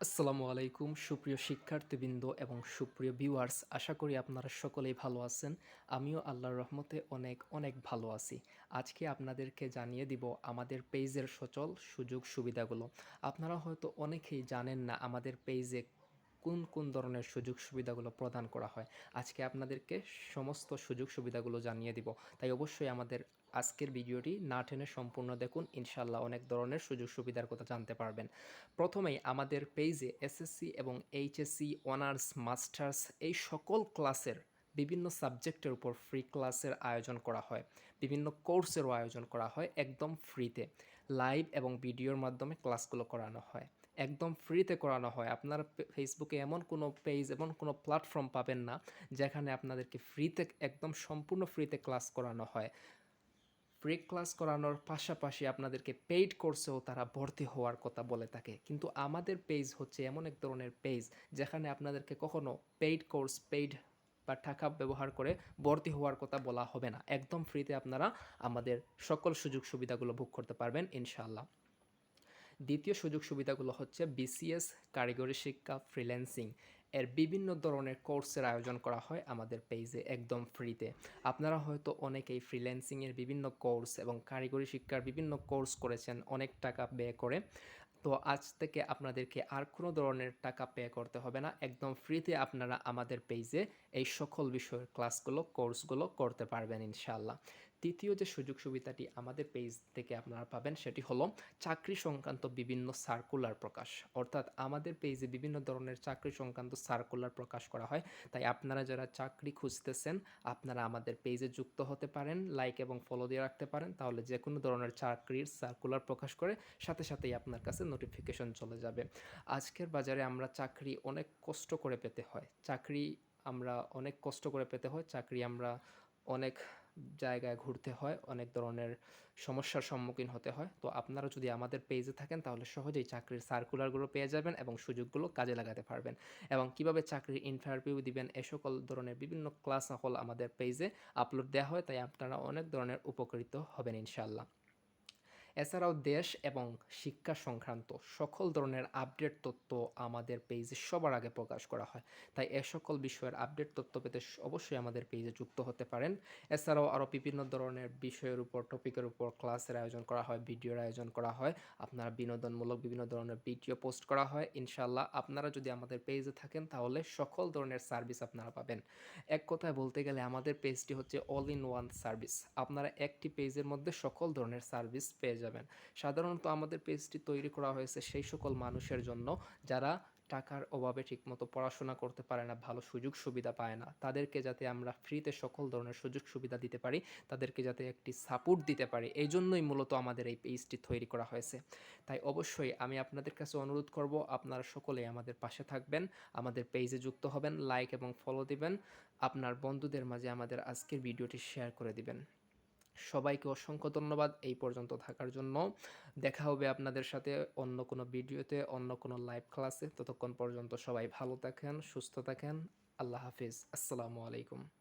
আসসালামু আলাইকুম, সুপ্রিয় শিক্ষার্থীবৃন্দ এবং সুপ্রিয় ভিউয়ার্স আশা করি আপনারা সকলেই ভালো আছেন। আমিও আল্লাহর রহমতে অনেক অনেক ভালো আছি। আজকে আপনাদেরকে জানিয়ে দিব আমাদের পেজের সচল সুযোগ সুবিধাগুলো। আপনারা হয়তো অনেকেই জানেন না আমাদের পেজে কোন কোন ধরনের সুযোগ সুবিধাগুলো প্রদান করা হয়। আজকে আপনাদেরকে সমস্ত সুযোগ সুবিধাগুলো জানিয়ে দিব। তাই অবশ্যই আমাদের আজকের ভিডিওটি না টেনে সম্পূর্ণ দেখুন। ইনশাল্লাহ অনেক ধরনের সুযোগ সুবিধার কথা জানতে পারবেন। প্রথমেই আমাদের পেজে এসএসসি এবং এইচএসসি অনার্স, মাস্টার্স এই সকল ক্লাসের বিভিন্ন সাবজেক্টের উপর ফ্রি ক্লাসের আয়োজন করা হয়। বিভিন্ন কোর্সেরও আয়োজন করা হয় একদম ফ্রিতে। লাইভ এবং ভিডিওর মাধ্যমে ক্লাসগুলো করানো হয়। একদম ফ্রিতে করানো হয়। আপনার ফেসবুকে এমন কোনো পেজ এমন কোনো প্ল্যাটফর্ম পাবেন না, যেখানে আপনাদেরকে ফ্রিতে, একদম সম্পূর্ণ ফ্রিতে ক্লাস করানো হয়। ফ্রি ক্লাস করানোর পাশাপাশি আপনাদেরকে পেইড কোর্সেও তারা ভর্তি হওয়ার কথা বলে থাকে। কিন্তু আমাদের পেজ হচ্ছে এমন এক ধরনের পেজ যেখানে আপনাদেরকে কখনো পেইড কোর্স পেইড বা টাকা ব্যবহার করে ভর্তি হওয়ার কথা বলা হবে না। একদম ফ্রিতে আপনারা আমাদের সকল সুযোগ সুবিধাগুলো ভোগ করতে পারবেন, ইনশাআল্লাহ। দ্বিতীয় সুযোগ সুবিধাগুলো হচ্ছে বিসিএস কারিগরি শিক্ষা ফ্রিল্যান্সিং এর বিভিন্ন ধরনের কোর্সের আয়োজন করা হয় আমাদের পেজে একদম ফ্রিতে। আপনারা হয়তো অনেকেই ফ্রিল্যান্সিংয়ের বিভিন্ন কোর্স এবং কারিগরি শিক্ষার বিভিন্ন কোর্স করেছেন, অনেক টাকা ব্যয় করে। তো আজ থেকে আপনাদেরকে আর কোনো ধরনের টাকা পে করতে হবে না। একদম ফ্রিতে আপনারা আমাদের পেজে এই সকল বিষয়ের ক্লাসগুলো, কোর্সগুলো করতে পারবেন ইনশাআল্লাহ। তৃতীয় যে সুযোগ সুবিধাটি আমাদের পেজ থেকে আপনারা পাবেন সেটি হলো চাকরি সংক্রান্ত বিভিন্ন সার্কুলার প্রকাশ। অর্থাৎ আমাদের পেজে বিভিন্ন ধরনের চাকরি সংক্রান্ত সার্কুলার প্রকাশ করা হয়। তাই আপনারা যারা চাকরি খুঁজতেছেন, আপনারা আমাদের পেজে যুক্ত হতে পারেন লাইক এবং ফলো দিয়ে রাখতে পারেন। তাহলে যে কোনো ধরনের চাকরির সার্কুলার প্রকাশ করে সাথে সাথেই আপনার কাছে নোটিফিকেশন চলে যাবে। আজকের বাজারে আমরা চাকরি অনেক কষ্ট করে পেতে হয়। চাকরি আমরা অনেক কষ্ট করে পেতে হয়। চাকরি আমরা অনেক জায়গায় ঘুরতে হয়, অনেক ধরনের সমস্যার সম্মুখীন হতে হয়। তো আপনারা যদি আমাদের পেজে থাকেন, তাহলে সহজেই চাকরির সার্কুলারগুলো পেয়ে যাবেন এবং সুযোগগুলো কাজে লাগাতে পারবেন। এবং কীভাবে চাকরির ইন্টারভিউ দিবেন, এ সকল ধরনের বিভিন্ন ক্লাস সকল আমাদের পেজে আপলোড দেওয়া হয়, তাই আপনারা অনেক ধরনের উপকৃত হবেন ইনশাল্লাহ এছাড়াও দেশ এবং শিক্ষা সংক্রান্ত সকল ধরনের আপডেট তথ্য আমাদের পেজে সবার আগে প্রকাশ করা হয়। তাই এ সকল বিষয়ের আপডেট তথ্য পেতে অবশ্যই আমাদের পেজে যুক্ত হতে পারেন। এছাড়াও আরও বিভিন্ন ধরনের বিষয়ের উপর টপিকের উপর ক্লাসের আয়োজন করা হয় ভিডিওর আয়োজন করা হয়, আপনারা বিনোদনমূলক বিভিন্ন ধরনের ভিডিও পোস্ট করা হয়। ইনশাল্লাহ আপনারা যদি আমাদের পেজে থাকেন তাহলে সকল ধরনের সার্ভিস আপনারা পাবেন। এক কথায় বলতে গেলে আমাদের পেজটি হচ্ছে অল ইন ওয়ান সার্ভিস আপনারা একটি পেজের মধ্যে সকল ধরনের সার্ভিস পেয়ে যাবেন। যাবেন। সাধারণত আমাদের পেজটি তৈরি করা হয়েছে সেই সকল মানুষের জন্য যারা টাকার অভাবে ঠিকমতো পড়াশোনা করতে পারে না, ভালো সুযোগ সুবিধা পায় না। তাদেরকে যাতে আমরা ফ্রিতে সকল ধরনের সুযোগ সুবিধা দিতে পারি, তাদেরকে যাতে একটি সাপোর্ট দিতে পারি, এই জন্যই মূলত আমাদের এই পেজটি তৈরি করা হয়েছে। তাই অবশ্যই আমি আপনাদের কাছে অনুরোধ করব, আপনারা সকলেই আমাদের পাশে থাকবেন, আমাদের পেজে যুক্ত হবেন লাইক এবং ফলো দিবেন, আপনার বন্ধুদের মাঝে আমাদের আজকের ভিডিওটি শেয়ার করে দিবেন। সবাইকে অসংখ্য ধন্যবাদ এই পর্যন্ত থাকার জন্য। দেখা হবে আপনাদের সাথে অন্য কোনো ভিডিওতে, অন্য কোনো লাইভ ক্লাসে ততক্ষণ পর্যন্ত সবাই ভালো থাকেন, সুস্থ থাকেন। আল্লাহ হাফিজ। আসসালামু আলাইকুম।